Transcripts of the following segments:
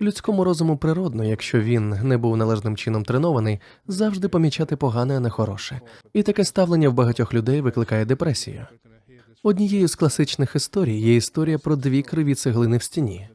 Людському розуму природно, якщо він не був належним чином тренований, завжди помічати погане, а не хороше. І таке ставлення в багатьох людей викликає депресію. Однією з класичних історій є історія про дві криві цеглини в стіні.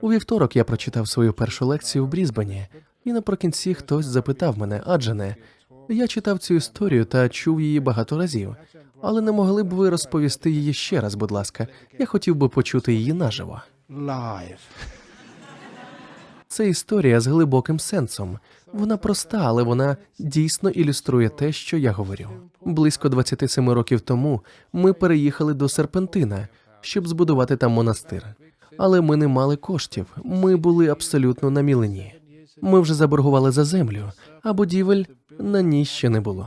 У вівторок я прочитав свою першу лекцію в Брізбені, і наприкінці хтось запитав мене, адже не я читав цю історію та чув її багато разів, але не могли б ви розповісти її ще раз, будь ласка. Я хотів би почути її наживо. live. Це історія з глибоким сенсом. Вона проста, але вона дійсно ілюструє те, що я говорю. Близько 27 років тому ми переїхали до Серпентина, щоб збудувати там монастир. Але ми не мали коштів. Ми були абсолютно на мілені. Ми вже заборгували за землю, а будівель на ній ще не було.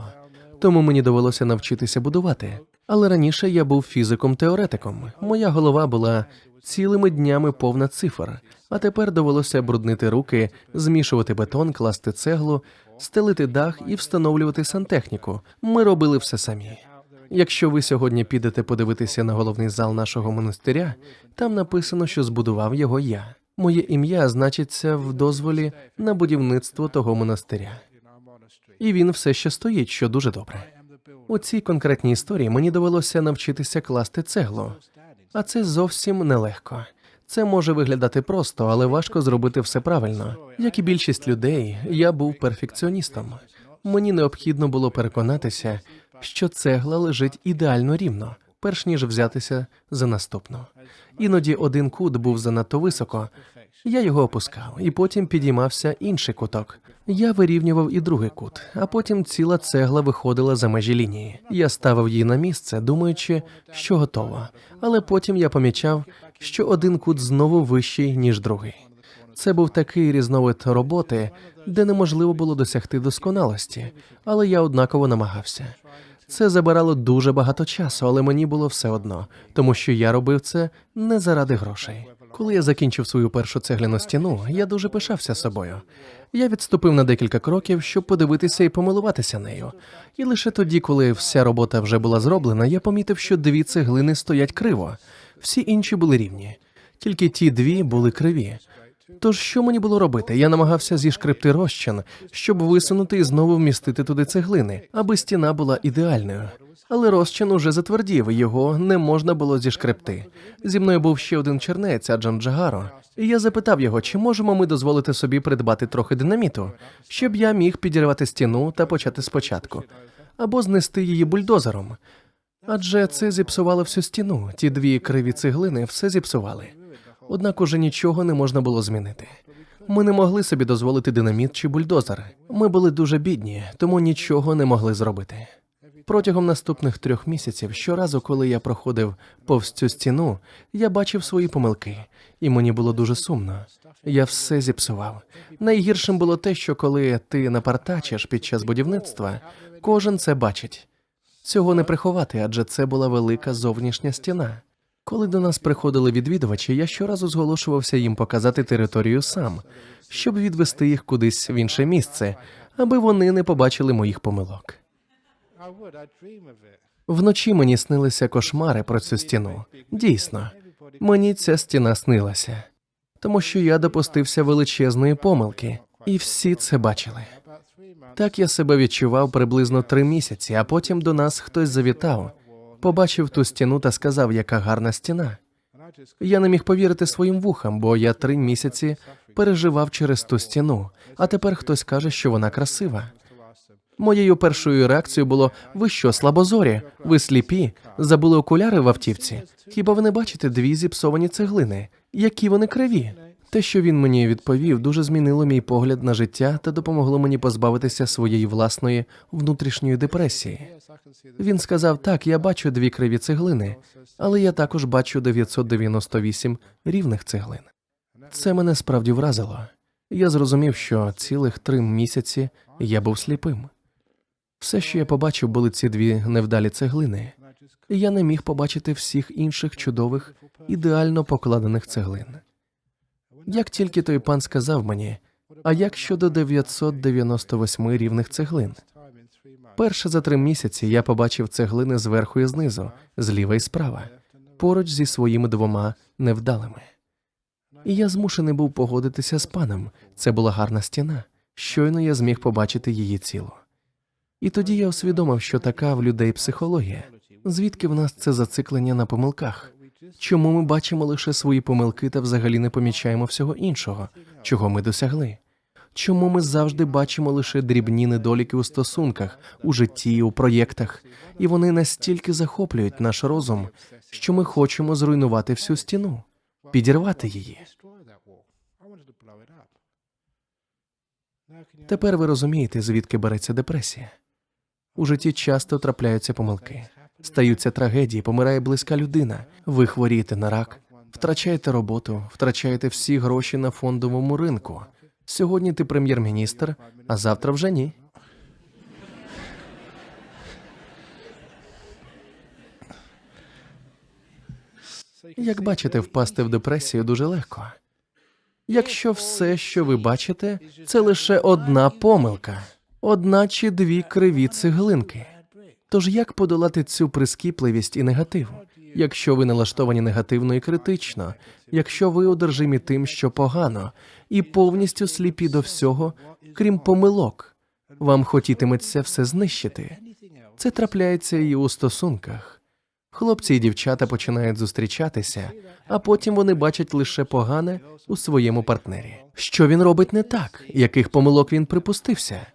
Тому мені довелося навчитися будувати. Але раніше я був фізиком-теоретиком. Моя голова була цілими днями повна цифр, а тепер довелося бруднити руки, змішувати бетон, класти цеглу, стелити дах і встановлювати сантехніку. Ми робили все самі. Якщо ви сьогодні підете подивитися на головний зал нашого монастиря, там написано, що збудував його я. Моє ім'я значиться в дозволі на будівництво того монастиря. І він все ще стоїть, що дуже добре. У цій конкретній історії мені довелося навчитися класти цеглу, а це зовсім нелегко. Це може виглядати просто, але важко зробити все правильно. Як і більшість людей, я був перфекціоністом. Мені необхідно було переконатися, що цегла лежить ідеально рівно, перш ніж взятися за наступну. Іноді один кут був занадто високо. Я його опускав, і потім підіймався інший куток. Я вирівнював і другий кут, а потім ціла цегла виходила за межі лінії. Я ставив її на місце, думаючи, що готово. Але потім я помічав, що один кут знову вищий, ніж другий. Це був такий різновид роботи, де неможливо було досягти досконалості, але я однаково намагався. Це забирало дуже багато часу, але мені було все одно, тому що я робив це не заради грошей. Коли я закінчив свою першу цегляну стіну, я дуже пишався собою. Я відступив на декілька кроків, щоб подивитися і помилуватися нею. І лише тоді, коли вся робота вже була зроблена, я помітив, що дві цеглини стоять криво, всі інші були рівні, тільки ті дві були криві. Тож що мені було робити? Я намагався зішкребти розчин, щоб висунути і знову вмістити туди цеглини, аби стіна була ідеальною. Але розчин уже затвердів, його не можна було зішкребти. Зі мною був ще один чернець, Аджан Джагаро, і я запитав його, чи можемо ми дозволити собі придбати трохи динаміту, щоб я міг підірвати стіну та почати спочатку, або знести її бульдозером. Адже це зіпсувало всю стіну. Ті дві криві цеглини все зіпсували. Однак уже нічого не можна було змінити. Ми не могли собі дозволити динаміт чи бульдозер. Ми були дуже бідні, тому нічого не могли зробити. Протягом наступних трьох місяців, щоразу, коли я проходив повз цю стіну, я бачив свої помилки, і мені було дуже сумно. Я все зіпсував. Найгіршим було те, що коли ти напартачиш під час будівництва, кожен це бачить. Цього не приховати, адже це була велика зовнішня стіна. Коли до нас приходили відвідувачі, я щоразу зголошувався їм показати територію сам, щоб відвести їх кудись в інше місце, аби вони не побачили моїх помилок. Вночі мені снилися кошмари про цю стіну. Дійсно, мені ця стіна снилася, тому що я допустився величезної помилки, і всі це бачили. Так я себе відчував приблизно три місяці, а потім до нас хтось завітав, побачив ту стіну та сказав, яка гарна стіна. Я не міг повірити своїм вухам, бо я три місяці переживав через ту стіну, а тепер хтось каже, що вона красива. Моєю першою реакцією було: ви що, слабозорі? Ви сліпі? Забули окуляри в автівці? Хіба ви не бачите дві зіпсовані цеглини? Які вони криві? Те, що він мені відповів, дуже змінило мій погляд на життя та допомогло мені позбавитися своєї власної внутрішньої депресії. Він сказав: так, я бачу дві криві цеглини, але я також бачу 998 рівних цеглин. Це мене справді вразило. Я зрозумів, що цілих три місяці я був сліпим. Все, що я побачив, були ці дві невдалі цеглини. Я не міг побачити всіх інших чудових, ідеально покладених цеглин. Як тільки той пан сказав мені, а як щодо 998 рівних цеглин? Перше за три місяці я побачив цеглини зверху і знизу, зліва і справа, поруч зі своїми двома невдалими. І я змушений був погодитися з паном. Це була гарна стіна. Щойно я зміг побачити її цілу. І тоді я усвідомив, що така в людей психологія. Звідки в нас це зациклення на помилках? Чому ми бачимо лише свої помилки та взагалі не помічаємо всього іншого, чого ми досягли? Чому ми завжди бачимо лише дрібні недоліки у стосунках, у житті, у проєктах, і вони настільки захоплюють наш розум, що ми хочемо зруйнувати всю стіну, підірвати її. Тепер ви розумієте, звідки береться депресія. У житті часто трапляються помилки, стаються трагедії, помирає близька людина. Ви хворієте на рак, втрачаєте роботу, втрачаєте всі гроші на фондовому ринку. Сьогодні ти прем'єр-міністр, а завтра вже ні. Як бачите, впасти в депресію дуже легко. Якщо все, що ви бачите, це лише одна помилка, одна чи дві криві цеглинки. Тож як подолати цю прискіпливість і негатив? Якщо ви налаштовані негативно і критично, якщо ви одержимі тим, що погано, і повністю сліпі до всього, крім помилок, вам хотітиметься все знищити. Це трапляється і у стосунках. Хлопці і дівчата починають зустрічатися, а потім вони бачать лише погане у своєму партнері. Що він робить не так, яких помилок він припустився,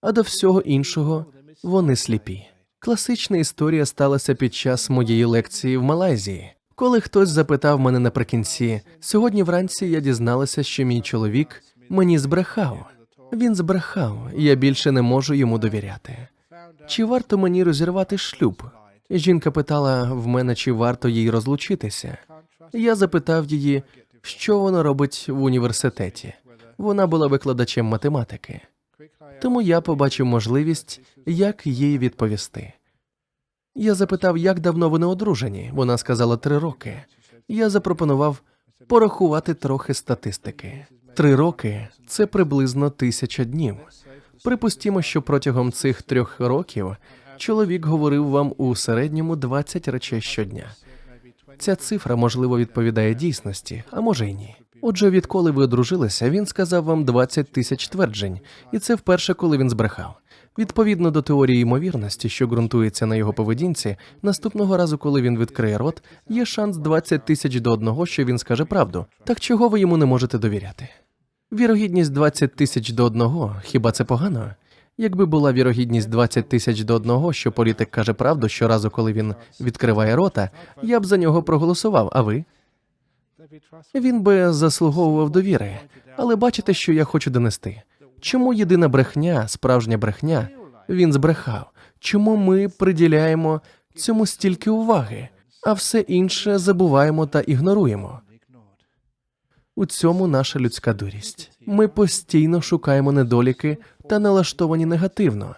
а до всього іншого вони сліпі. Класична історія сталася під час моєї лекції в Малайзії. Коли хтось запитав мене наприкінці, сьогодні вранці я дізналася, що мій чоловік мені збрехав. Він збрехав, і я більше не можу йому довіряти. Чи варто мені розірвати шлюб? Жінка питала в мене, чи варто їй розлучитися. Я запитав її, що вона робить в університеті. Вона була викладачем математики. Тому я побачив можливість, як їй відповісти. Я запитав, як давно вони одружені. Вона сказала три роки. Я запропонував порахувати трохи статистики. Три роки це приблизно тисяча днів. Припустімо, що протягом цих трьох років чоловік говорив вам у середньому 20 речей щодня. Ця цифра, можливо, відповідає дійсності, а може й ні. Отже, відколи ви одружилися, він сказав вам 20 тисяч тверджень, і це вперше, коли він збрехав. Відповідно до теорії ймовірності, що ґрунтується на його поведінці, наступного разу, коли він відкриє рот, є шанс 20 тисяч до одного, що він скаже правду. Так чого ви йому не можете довіряти? Вірогідність 20 тисяч до одного, хіба це погано? Якби була вірогідність 20 тисяч до одного, що політик каже правду щоразу, коли він відкриває рота, я б за нього проголосував. А ви? Він би заслуговував довіри. Але бачите, що я хочу донести. Чому єдина брехня, справжня брехня, він збрехав? Чому ми приділяємо цьому стільки уваги, а все інше забуваємо та ігноруємо? У цьому наша людська дурість. Ми постійно шукаємо недоліки та налаштовані негативно,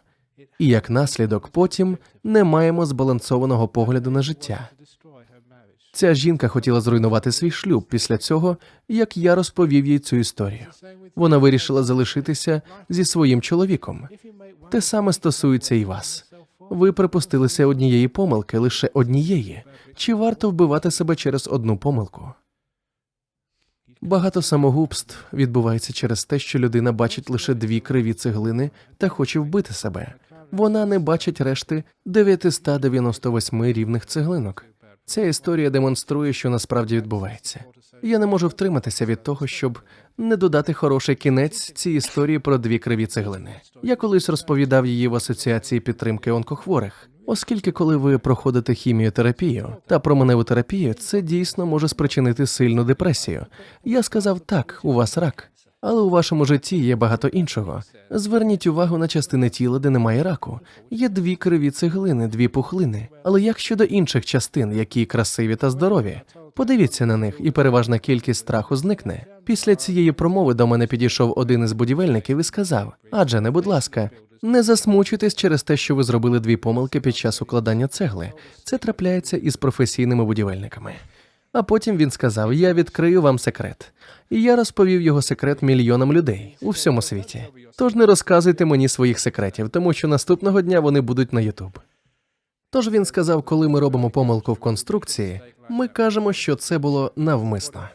і як наслідок потім не маємо збалансованого погляду на життя. Ця жінка хотіла зруйнувати свій шлюб після цього, як я розповів їй цю історію. Вона вирішила залишитися зі своїм чоловіком. Те саме стосується і вас. Ви припустилися однієї помилки, лише однієї. Чи варто вбивати себе через одну помилку? Багато самогубств відбувається через те, що людина бачить лише дві криві цеглини та хоче вбити себе. Вона не бачить решти 998 рівних цеглинок. Ця історія демонструє, що насправді відбувається. Я не можу втриматися від того, щоб не додати хороший кінець цій історії про дві криві цеглини. Я колись розповідав її в асоціації підтримки онкохворих. Оскільки, коли ви проходите хіміотерапію та променеву терапію, це дійсно може спричинити сильну депресію. Я сказав так, у вас рак, але у вашому житті є багато іншого. Зверніть увагу на частини тіла, де немає раку. Є дві криві цеглини, дві пухлини. Але як щодо інших частин, які красиві та здорові? Подивіться на них, і переважна кількість страху зникне. Після цієї промови до мене підійшов один із будівельників і сказав: Адже не, будь ласка, не засмучуйтесь через те, що ви зробили дві помилки під час укладання цегли. Це трапляється із професійними будівельниками. А потім він сказав: Я відкрию вам секрет. І я розповів його секрет мільйонам людей у всьому світі. Тож не розказуйте мені своїх секретів, тому що наступного дня вони будуть на Ютуб. Тож він сказав, коли ми робимо помилку в конструкції, ми кажемо, що це було навмисно.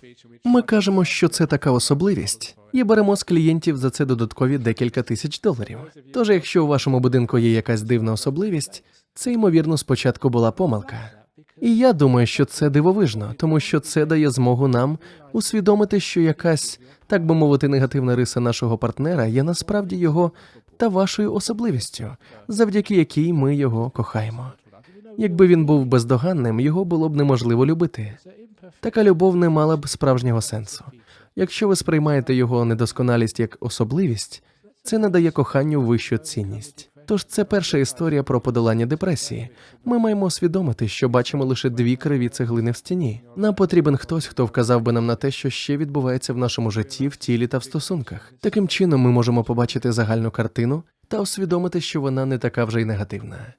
Ми кажемо, що це така особливість, і беремо з клієнтів за це додаткові декілька тисяч доларів. Тож, якщо у вашому будинку є якась дивна особливість, це ймовірно спочатку була помилка. І я думаю, що це дивовижно, тому що це дає змогу нам усвідомити, що якась, так би мовити, негативна риса нашого партнера є насправді його та вашою особливістю, завдяки якій ми його кохаємо. Якби він був бездоганним, його було б неможливо любити. Така любов не мала б справжнього сенсу. Якщо ви сприймаєте його недосконалість як особливість, це надає коханню вищу цінність. Тож це перша історія про подолання депресії. Ми маємо усвідомити, що бачимо лише дві криві цеглини в стіні. Нам потрібен хтось, хто вказав би нам на те, що ще відбувається в нашому житті, в тілі та в стосунках. Таким чином, ми можемо побачити загальну картину та усвідомити, що вона не така вже й негативна.